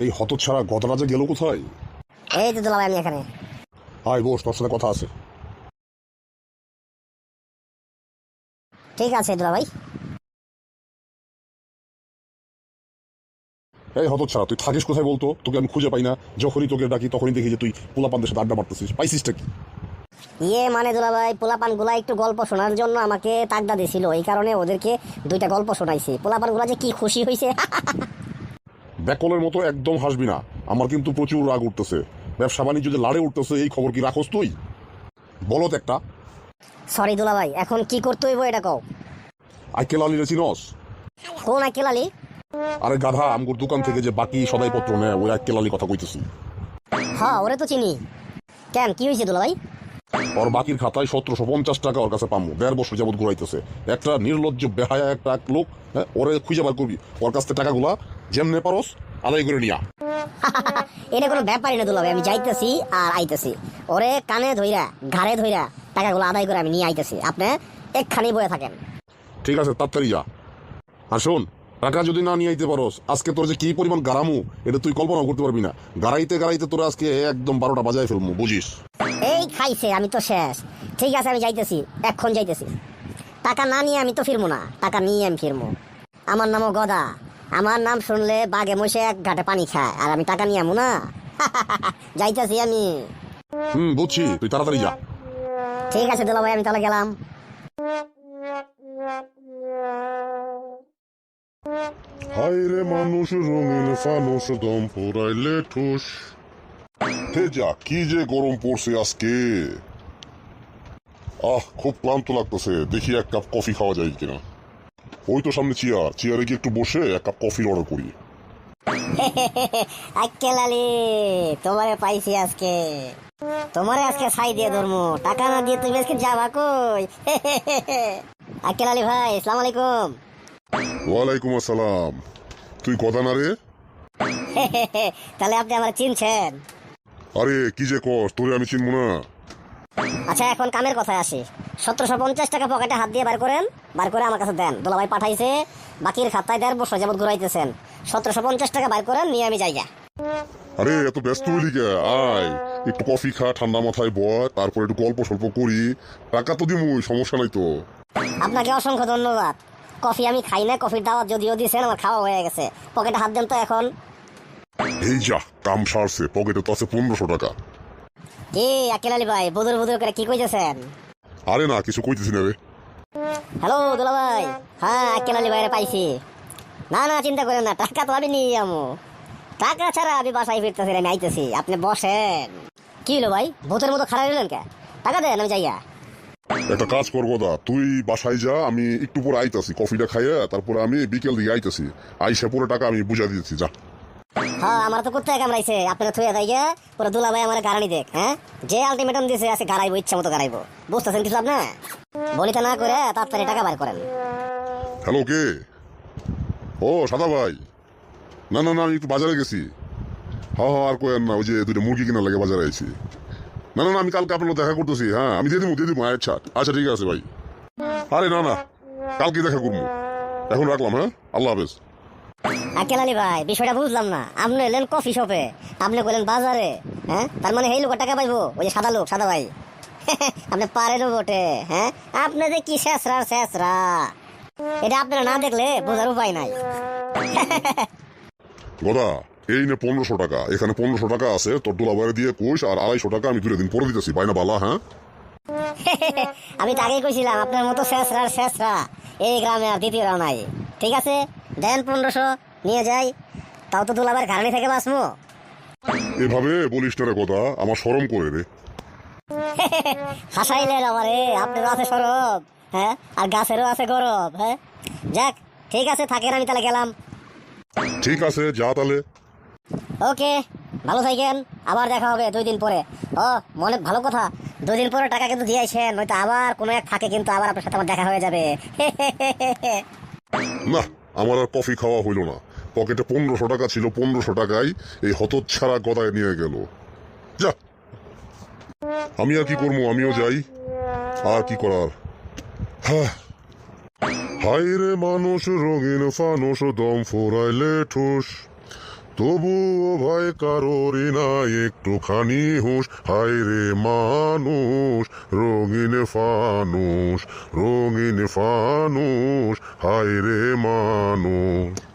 এই হতচ্ছাড়া গতটা যে গেল কোথায়? এই তো দুলাভাই আমি এখানে। আয় বস তোর সাথে কথা আছে। ঠিক আছে দুলাভাই। এই হতচ্ছাড়া তুই থাকিস কোথায় বলতো? তোকে আমি খুঁজে পাই না। যখনই তোকে ডাকি তখনই দেখি যে তুই পোলাপানদের সাথে আড্ডা মারতেছিস। পাইছিসটা কি? ইয়ে মানে দুলাভাই পোলাপানগুলা একটু গল্প শোনার জন্য আমাকে তাগদা দিছিল। এই কারণে ওদেরকে দুইটা গল্প শোনাইছি। পোলাপানগুলা যে কি খুশি হয়েছে ব্যাকলের মতো একদম হাসবি না। আমার কিন্তু প্রচুর রাগ উঠতেছে। ব্যবসা বাণিজ্য যে লাড়ে উঠতেছে এই খবর কি রাখোস তুই? বলত একটা। সরি দুলাভাই এখন কি করতে হইব এটা কও। আইকেল আলী চিনস? কোন আকেল আলী আরে গাধা আমগুর দোকান থেকে যে বাকি সদাইপত্র নেয় ওই আইকেল আলী কথা কইতেছি। হ্যাঁ ওরে তো চিনি। কেন কি হয়েছে দুলাভাই? ওর বাকির খাতায় সতেরোশো পঞ্চাশ টাকা ওর কাছে পামু। দেড় বছর যাবত ঘুরাইতেছে। একটা নির্লজ্জ বেহায়া একটা লোক হ্যাঁ, ওরে খুঁজে বার করবি। ওর কাছ থেকে টাকাগুলা যেমনে পারস আদায় করে নিয়া। এটা কোনো ব্যাপারই না দুলাভাই আমি যাইতেছি আর আইতেছি। ওরে কানে ধইরা ঘাড়ে ধইরা টাকাগুলো আদায় করে আমি নিয়ে আইতেছি। আপনি একখানি বয়ে থাকেন। ঠিক আছে তাড়াতাড়ি যা। আর শোন টাকা যদি না নিয়ে আইতে পারস আজকে তোর যে কি পরিমাণ গারামু এটা তুই কল্পনা করতে পারবি না। গাড়াইতে গাড়াইতে তোর আজকে একদম বারোটা বাজায় ফেলব বুঝিস? এই খাইছে আমি তো শেষ। ঠিক আছে আমি যাইতেছি এক্ষণ যাইতেছি। টাকা না নিয়ে আমি তো ফিরবো না টাকা নিয়ে আমি ফিরবো। আমার নামও গদা আমার নাম শুনলে বাঘে মশে এক ঘাটে পানি খায় আর আমি টাকা নিয়ে আমু না। যাইতেছি আমি। হুম বুঝছি তুই তাড়াতাড়ি যা। ঠিক আছে দুলা ভাই আমি তাহলে গেলাম। হায় রে মানুষ রঙিন ফানুষ দম পোড়াইলে ঠুস। হে যা কি যে গরম পড়ছে আজকে। আহ খুব ক্লান্ত লাগতেছে। দেখি এক কাপ কফি খাওয়া যায় কিনা। ওই তো সামনে চেয়ার। চেয়ারে গিয়ে একটু বসে এক কাপ কফির অর্ডার করি। আক্কেল আলী তোমারে পাইছি আজকে। তোমারে আজকে ছাই দিয়ে ধরমু। টাকা না দিয়ে তুমি আজকে যাবা কই? আক্কেল আলী ভাই আলাইকুম। ওয়ালাইকুম আসসালাম। তুই কথা না রে? তাহলে আপনি আমার চিনছেন। আরে কি যে কর তোরে আমি চিনবো না। আচ্ছা এখন কামের কথায় আসি। সতেরোশো পঞ্চাশ টাকা পকেটে হাত দিয়ে বার করেন বার করে আমার কাছে দেন। দুলাভাই পাঠাইছে বাকির খাতায় দেড় বছর যাবত ঘুরাইতেছেন। সতেরোশো পঞ্চাশ টাকা বার করেন নিয়ে আমি যাইয়া আরে এত ব্যস্ত হইলি কে? আয় একটু কফি খা ঠান্ডা মাথায় বয় তারপর একটু গল্প সল্প করি। টাকা তো দিমুই সমস্যা নাই তো। আপনাকে অসংখ্য ধন্যবাদ। কফি আমি খাই না কফির দাওয়াত যদিও দিয়েছেন আমার খাওয়া হয়ে গেছে। পকেটে হাত দেন তো এখন। এই যা কাম সারছে পকেটে তো আছে পনেরোশো টাকা। কি আকিল আলী ভাই বুদুর বুদুর করে কি কইতেছেন? আরে না কিছু কইতেছি না রে। হ্যালো দুলা ভাই। হ্যাঁ আকিল আলী ভাইরে পাইছি। না না চিন্তা করেন না টাকা তো আমি নিয়ে যাব টাকা ছাড়া আমি বাসায় ফিরতেছি আমি আইতেছি আপনি বসেন। কি হলো ভাই ভূতের মতো খারাপ হলেন কে? টাকা দেন আমি যাইয়া। একটা কাজ করব দা তুই বাসায় যা আমি একটু পরে আইতাছি কফিটা খাইয়া তারপরে আমি বিকেল দিকে আইতাছি। আইসা পুরো টাকা আমি বুঝা দিয়েছি যা। হ্যাঁ আমার তো কোথায় কামড়াইছে। আপনারা থুয়ে দেয় গিয়া পুরো দুলা ভাই আমার গাড়ানি দেখ হ্যাঁ? যে আলটিমেটাম দিয়েছে আছে গাড়াইবো ইচ্ছা মতো গাড়াইবো বুঝতেছেন কিছু আপনি বলিতে না করে তাড়াতাড়ি টাকা বার করেন। হ্যালো, কে? ও, সাদা ভাই। না না না, আমি একটু বাজারে গেছি। হ্যাঁ হ্যাঁ আর কোয়েন না, ওই যে দুটো মুরগি কেনার লাগে বাজারে আইছি। না না না, আমি কালকে আপনার দেখা করতেছি হ্যাঁ? আমি দিয়ে দিব দিয়ে দিব আচ্ছা আচ্ছা ঠিক আছে, ভাই। আরে, না না কালকে দেখা করব। এখন রাখলাম হ্যাঁ? আল্লাহ হাফেজ। আলী ভাই বিষয়টা বুঝলাম না। আপনি এলেন কফি শপে আপনি কইলেন বাজারে হ্যাঁ? তার মানে এই লোক টাকা পাইবো ওই যে সাদা লোক সাদা ভাই। আপনি পারেনও বটে হ্যাঁ? আপনি যে কি শেষরা শেষরা। এটা আপনারা না দেখলে বোঝার উপায় নাই। এই নে পনেরোশো টাকা। এখানে পনেরোশো টাকা আছে তোর দোলা বাইরে দিয়ে কোষ আর আড়াইশো টাকা আমি দুটো দিন পরে দিতেছি বাইনা বালা হ্যাঁ? আমি তো আগেই কইছিলাম আপনার মতো শেষরা শেষরা। এই গ্রামে আর দ্বিতীয়রাও নাই। ঠিক আছে? দেন পনেরোশো নিয়ে যাই। তাও তো দুলাবার ঘাড়ি থেকে বাঁচবো। এভাবে বলিস না রে গোদা আমার সরম করে রে। হাসাইলেন আমারে আপনারও আছে সরব হ্যাঁ? আর গাছেরও আছে গরব হ্যাঁ? যাক ঠিক আছে থাকেন আমি তাহলে গেলাম। ঠিক আছে যা তাহলে। ওকে ভালো থাকেন আবার দেখা হবে দুই দিন পরে। ও মনে ভালো কথা দুই দিন পরে টাকা কিন্তু দিয়ে আসেন নয়তো আবার কোনো এক ফাঁকে কিন্তু আবার আপনার সাথে আমার দেখা হয়ে যাবে। না আমার আর কফি খাওয়া হইল না। পকেটে পনেরোশো টাকা ছিল, পনেরোশো টাকায় এই হতচ্ছাড়া গদায় নিয়ে গেল। যা। আমি আর কি করব? আমিও যাই। আর কি করার? হ্যাঁ। হায় রে মানুষ, রঙিন ফানুষ, দম ফোরাইলে ঠুস তবুও ভয় কারোরই না একটুখানি হুঁশ। হায় রে মানুষ, রঙিন ফানুষ রঙিন ফানুষ। হায় রে মানুষ।